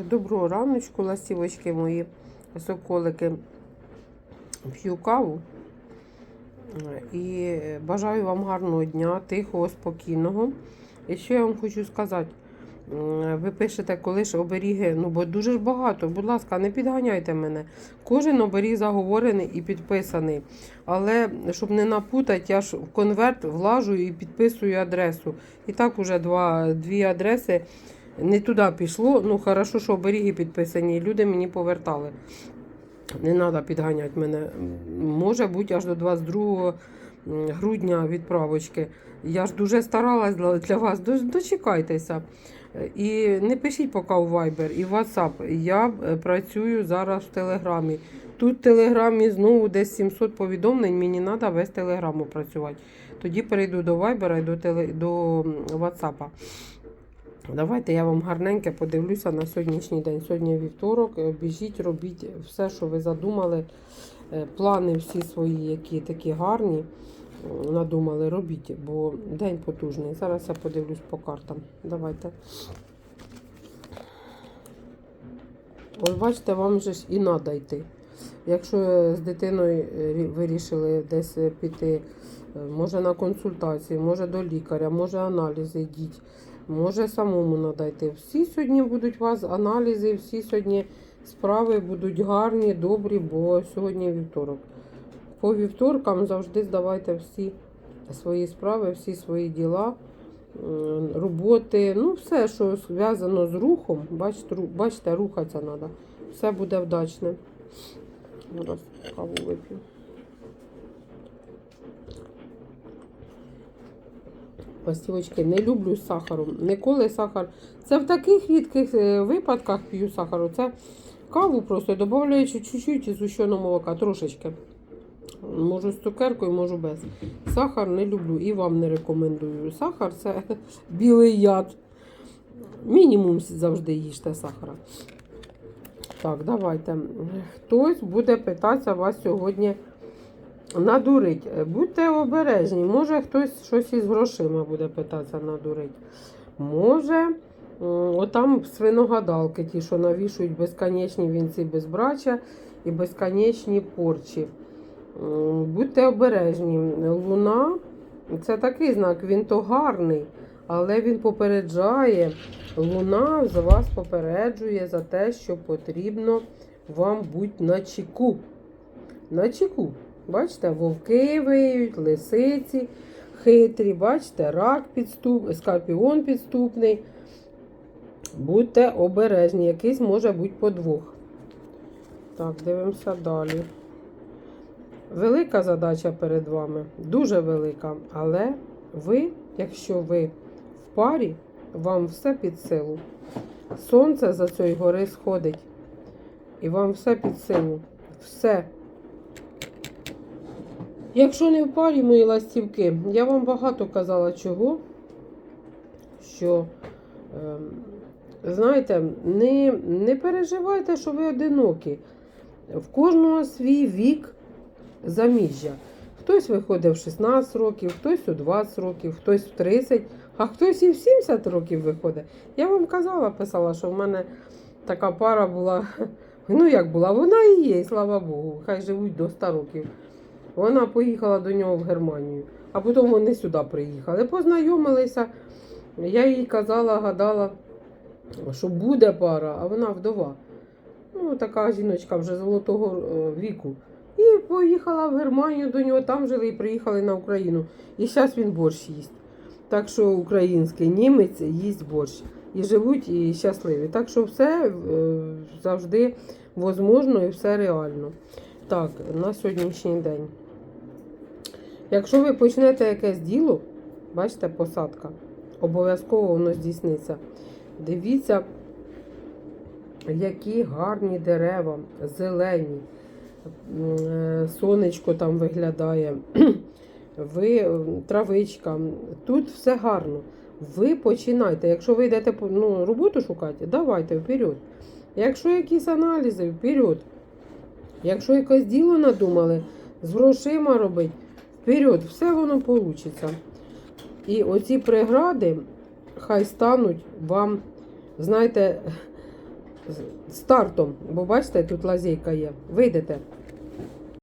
Доброго раночку, ластівочки мої, соколики. П'ю каву. І бажаю вам гарного дня, тихого, спокійного. І що я вам хочу сказати? Ви пишете, коли ж оберіги, ну бо дуже ж багато. Будь ласка, не підганяйте мене. Кожен оберіг заговорений і підписаний. Але щоб не напутати, я ж в конверт влажу і підписую адресу. І так уже два, дві адреси не туди пішло. Ну, хорошо, що оберіги підписані, люди мені повертали. Не треба підганяти мене. Може бути аж до 22 грудня відправочки. Я ж дуже старалась для- вас. Дочекайтеся. І не пишіть поки у Viber і в WhatsApp. Я е, працюю зараз в Телеграмі. Тут в Телеграмі знову десь 700 повідомлень, мені треба весь Телеграм опрацювати. Тоді перейду до Viber і до, теле... до WhatsApp. Давайте я вам гарненьке подивлюся на сьогоднішній день. Сьогодні вівторок. Е, Біжіть, робіть все, що ви задумали. Е, Плани всі свої, які такі гарні, надумали, робіть, бо день потужний. Зараз я подивлюсь по картам. Давайте. Ось бачите, вам же ж і треба йти. Якщо з дитиною е, вирішили десь піти, е, може на консультації, може до лікаря, може аналізи йдіть. Може самому надайте. Всі сьогодні будуть у вас аналізи, всі сьогодні справи будуть гарні, добрі, бо сьогодні вівторок. По вівторкам завжди здавайте всі свої справи, всі свої діла, роботи, ну все, що зв'язано з рухом. Бачите рухатися треба. Все буде вдачне. Зараз каву вип'ю. Пластівочки, не люблю з сахаром. Ніколи сахар. Це в таких рідких е, випадках п'ю сахару. Це каву просто додаю чуть-чуть зущеного молока, трошечки. Можу з цукеркою, можу без. Сахар не люблю і вам не рекомендую. Сахар це білий яд. Мінімум завжди їжте сахара. Так, давайте. Хтось буде питатися вас сьогодні надурить. Будьте обережні. Може хтось щось із грошима буде питатися надурить. Може, отам свиногадалки, ті, що навішують безконечні вінці безбрача і безконечні порчі. Будьте обережні. Луна це такий знак, він то гарний, але він попереджає. Луна з вас попереджує за те, що потрібно вам бути на чеку. На чеку. Бачите, вовки виють, лисиці хитрі, бачите, рак підступ, скорпіон підступний. Будьте обережні, якийсь може бути подвох. Так, дивимося далі. Велика задача перед вами, дуже велика. Але ви, якщо ви парі, вам все під силу. Сонце за цієї гори сходить. І вам все під силу. Все. Якщо не в парі, мої ластівки, я вам багато казала чого, що, ем, знаєте, не, не переживайте, що ви одинокі. В кожного свій вік заміжжя. Хтось виходить в 16 років, хтось у 20 років, хтось в 30, а хтось і в 70 років виходить. Я вам казала, писала, що в мене така пара була. Ну, як була, вона і є, слава Богу. Хай живуть до 100 років. Вона поїхала до нього в Германію, а потім вони сюди приїхали. Познайомилися. Я їй казала, гадала, що буде пара, а вона вдова. Ну, така жіночка вже золотого е, віку. Поїхала в Германію до нього, там жили і приїхали на Україну. І зараз він борщ їсть. Так що український німець їсть борщ. І живуть, і щасливі. Так що все е, завжди возможно і все реально. Так, на сьогоднішній день. Якщо ви почнете якесь діло, бачите, посадка, обов'язково воно здійсниться. Дивіться, які гарні дерева, зелені, сонечко там виглядає, ви, е, травичка, тут все гарно. Ви починайте. Якщо ви йдете ну, роботу шукати, давайте вперед. Якщо якісь аналізи, вперед. Якщо якесь діло надумали, з грошима робити, вперед, все воно вийде. І оці прегради хай стануть вам, знаєте, стартом, бо бачите, тут лазейка є. Вийдете.